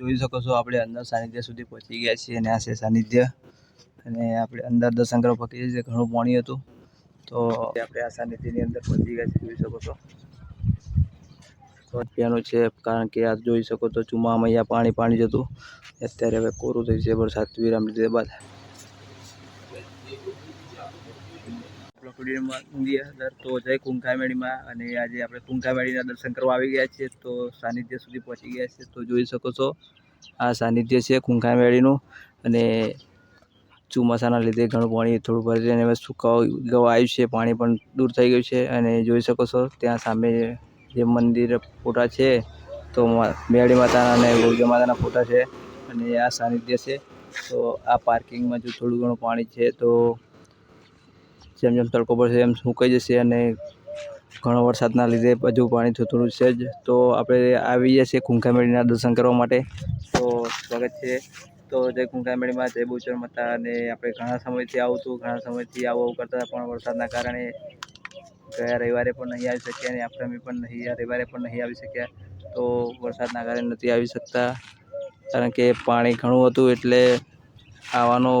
જોઈ શકો છો, આપણે અંદર સાનિધ્ય સુધી પહોંચી ગયા છીએ અને આ છે સાનિધ્ય. અને આપણે અંદર દર્શન કરવા પહોંચી છે, ઘણું પાણી હતું. તો આપણે આ સાનિધ્યની અંદર પહોંચી ગયા છીએ, જોઈ શકો છો. અત્યારનું છે, કારણ કે આ જોઈ શકો તો ચુમામાં અહીંયા પાણી પાણી જતું અત્યારે હવે કોરું થઈ છે, વરસાદ, વિરામ લીધે બાદ. પ્રકૃતિમાં ઊંઘી અંદર તો જય કુંકામેળીમાં અને આજે આપણે કુંકામેળીના દર્શન કરવા આવી ગયા છીએ તો સાનિધ્ય સુધી પહોંચી ગયા છીએ તો જોઈ શકો છો આ સાનિધ્ય છે કુંકામેળીનું અને ચોમાસાના લીધે ઘણું પાણી થોડું ભરી છે અને હવે સુકાવા આવ્યું છે, પાણી પણ દૂર થઈ ગયું છે અને જોઈ શકો છો ત્યાં સામે જે મંદિર ફોટા છે તો મેળી માતાના અને ગૌરી માતાના ફોટા છે અને આ સાનિધ્ય છે. તો આ પાર્કિંગમાં જો થોડું ઘણું પાણી છે તો જેમ જેમ તડકો પડશે એમ સુકાઈ જશે અને ઘણો વરસાદના લીધે હજુ પાણી થતું છે જ. તો આપણે આવી ગયા છીએ કુંકામેળીના દર્શન કરવા માટે. તો સ્વાગત છે. તો જય કુંકામેળીમાં જય બુચર માતા અને આપણે ઘણા સમયથી આવતું ઘણા સમયથી આવું આવું કરતા પણ વરસાદના કારણે ગયા રવિવારે પણ નહીં આવી શક્યા અને આપણે પણ નહીં, રવિવારે પણ નહીં આવી શક્યા. તો વરસાદના કારણે નથી આવી શકતા. કારણ કે પાણી ઘણું હતું એટલે આવવાનો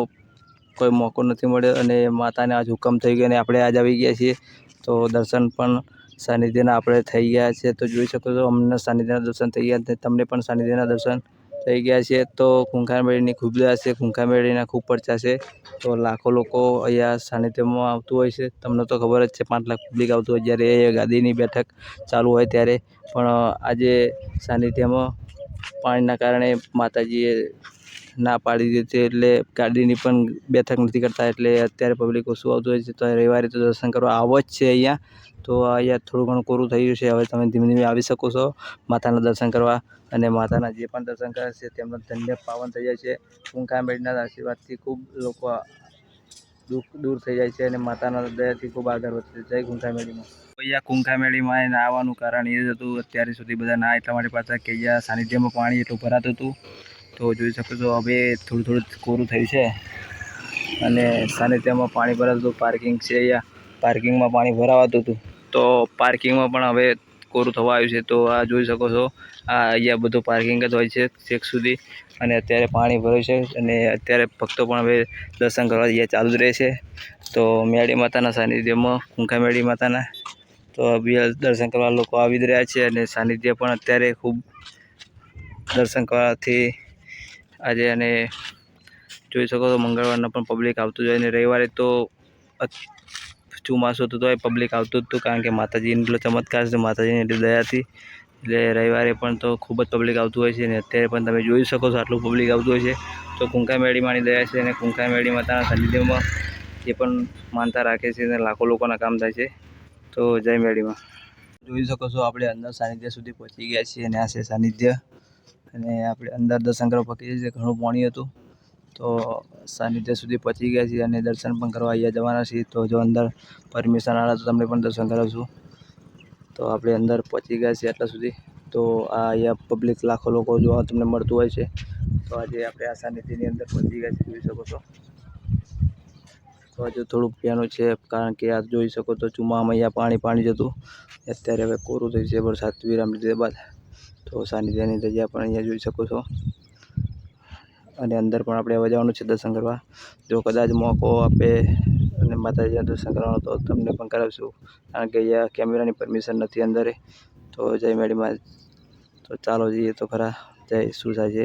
કોઈ મોકો નથી મળ્યો અને માતાને આજ હુકમ થઈ ગયો અને આપણે આજ આવી ગયા છીએ. તો દર્શન પણ સાનિધ્યના આપણે થઈ ગયા છે. તો જોઈ શકો છો અમને સાનિધ્યના દર્શન થઈ ગયા તમને પણ સાનિધ્યના દર્શન થઈ ગયા છે. તો કુંખામેળીની ખૂબ દયા છે. ખૂંખામેળીના ખૂબ પરચા છે. તો લાખો લોકો અહીંયા સાનિધ્યમાં આવતું હોય છે. તમને તો ખબર જ છે, પાંચ લાખ પબ્લિક આવતું હોય જ્યારે એ ગાદીની બેઠક ચાલુ હોય ત્યારે. પણ આજે સાનિધ્યમાં પાણીના કારણે માતાજીએ ના પાડી દીધી હતી એટલે ગાડીની પણ બેઠક નથી કરતા એટલે અત્યારે પબ્લિક ઓછું આવતું હોય છે તો રવિવારે તો દર્શન કરવા આવો જ છે અહીંયા. તો અહીંયા થોડું ઘણું કોરું થઈ ગયું છે. હવે તમે ધીમે ધીમે આવી શકો છો માતાના દર્શન કરવા અને માતાના જે પણ દર્શન કરે છે તેમનો ધન્ય પાવન થઈ જાય છે. કુંકામેળીના આશીર્વાદથી ખૂબ લોકો દુઃખ દૂર થઈ જાય છે અને માતાના દયાથી ખૂબ આગળ વધે છે. જય કુંકામેળીમાં અહીંયા કુંકામેળીમાં એને આવવાનું કારણ એ જ હતું. અત્યારે સુધી બધા ના એટલા માટે પાછા કે અહીંયા સાનિધ્યમાં પાણી એટલું ભરાતું હતું. તો જોઈ શકો છો, હવે થોડું થોડું કોરું થયું છે. અને સાનિધ્યમાં પાણી ભરાતું હતું પાર્કિંગ છે અહીંયા. પાર્કિંગમાં પાણી ભરાવાતું હતું. તો પાર્કિંગમાં પણ હવે કોરું થવા આવ્યું છે. તો આ જોઈ શકો છો, આ અહીંયા બધું પાર્કિંગ જ હોય છે, છેક સુધી. અને અત્યારે પાણી ભર્યું છે અને અત્યારે ભક્તો પણ હવે દર્શન કરવા અહીંયા ચાલુ જ રહે છે. તો મેળી માતાના સાનિધ્યમાં, કુંખા મેળી માતાના. તો દર્શન કરવા લોકો આવી જ રહ્યા છે અને સાનિધ્ય પણ અત્યારે ખૂબ દર્શન કરવાથી આજે અને જોઈ શકો છો મંગળવારના પણ પબ્લિક આવતું જાય અને રવિવારે તો ચોમાસું હતું એ પબ્લિક આવતું જ હતું કારણ કે માતાજીનો એટલો ચમત્કાર છે, માતાજીની એટલી દયાથી. એટલે રવિવારે પણ તો ખૂબ જ પબ્લિક આવતું હોય છે અને અત્યારે પણ તમે જોઈ શકો છો આટલું પબ્લિક આવતું હોય છે. તો કુંકા મેળીમાંની દયા છે અને કુંકા મેળી માતાના સાનિધ્યમાં જે પણ માનતા રાખે છે અને લાખો લોકોના કામ થાય છે. તો જય મેળીમાં. જોઈ શકો છો આપણે અંદર સાનિધ્ય સુધી પહોંચી ગયા છીએ અને આ છે સાનિધ્ય. અને આપણે અંદર દર્શન કરવા પહોંચી છીએ, ઘણું પાણી હતું. તો સાનિધ્ય સુધી પહોંચી ગયા છીએ અને દર્શન પણ કરવા અહીંયા જવાના છીએ. તો જો અંદર પરમિશન આવે તો તમને પણ દર્શન કરાવશું. તો આપણે અંદર પહોંચી ગયા છીએ એટલા સુધી. તો આ અહીંયા પબ્લિક લાખો લોકો જોવા તમને મળતું હોય છે. તો આજે આપણે આ સાનિધ્યની અંદર પહોંચી ગયા છીએ, જોઈ શકો છો. તો હજુ થોડુંક પીવાનું છે, કારણ કે આ જોઈ શકો તો ચુમામાં અહીંયા પાણી પાણી જતું અત્યારે હવે કોરું થઈ છે, વરસાદ વિરામ લીધે બાદ. તો સાનિધ્યની જગ્યા પણ અહીંયા જોઈ શકો છો. અને અંદર પણ આપણે હવે જવાનું છે દર્શન કરવા. જો કદાચ મોકો આપે અને માતાજીના દર્શન કરવાનો તો તમને પણ કરાવશું. કારણ કે અહીંયા કેમેરાની પરમિશન નથી અંદરે. તો જય મેડીમાં તો ચાલો જઈએ તો ખરા. જય શું થાય છે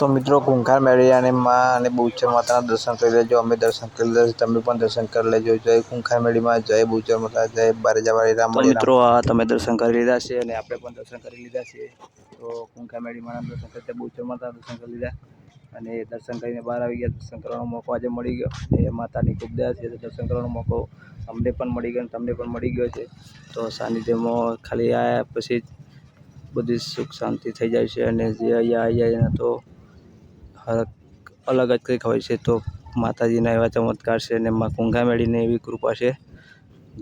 તો મિત્રો કુંખાર મેળી અને માં અને બુચર માતાના દર્શન કરી લેજો. અમે દર્શન કરી લેજો. તમે પણ દર્શન કરી લેજો. જય કુંખાર મેળીમાં જય બુચર માતા જય બારેજાવાળી રામ મિત્રો આ તમે દર્શન કરી લીધા છે અને આપણે પણ દર્શન કરી લીધા છે. તો કુંખા મેળીમાં દર્શન કરતા બુચર માતા દર્શન કરી લીધા અને દર્શન કરીને બહાર આવી ગયા. દર્શન કરવાનો મોકો આજે મળી ગયો. એ માતાની ખૂબ દયા છે. તો દર્શન કરવાનો મોકો અમને પણ મળી ગયો અને તમને પણ મળી ગયો છે. તો સાનિધ્યમાં ખાલી આવ્યા પછી બધી સુખ શાંતિ થઈ જાય છે અને જે અહીંયા આવી જાય તો હરખ અલગ જ કંઈક હોય છે તો માતાજીના એવા ચમત્કાર છે ને એમાં કુંઘા મેળીને એવી કૃપા છે,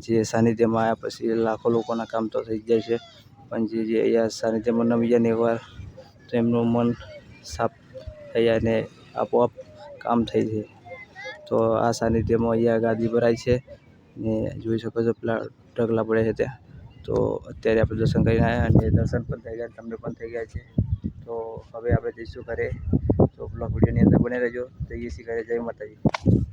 જે સાનિધ્યમાં આવ્યા પછી લાખો લોકોના કામ તો થઈ જાય છે. પણ જે જે અહીંયા સાનિધ્યમાં નમી જાય ને એકવાર તો એમનું મન સાફ થઈ જાય ને આપોઆપ કામ થઈ જાય. તો આ સાનિધ્યમાં અહીંયા ગાદી ભરાય છે ને જોઈ શકો છો પેલા ઢગલા પડે છે ત્યાં. તો અત્યારે આપણે દર્શન કરીને આવ્યા અને દર્શન પણ થઈ ગયા, તમને પણ થઈ ગયા છે. તો હવે આપણે જઈશું ઘરે. તો બ્લોગ વિડીયોની અંદર બને રહેજો. જય શ્રી ઘરે જય માતાજી.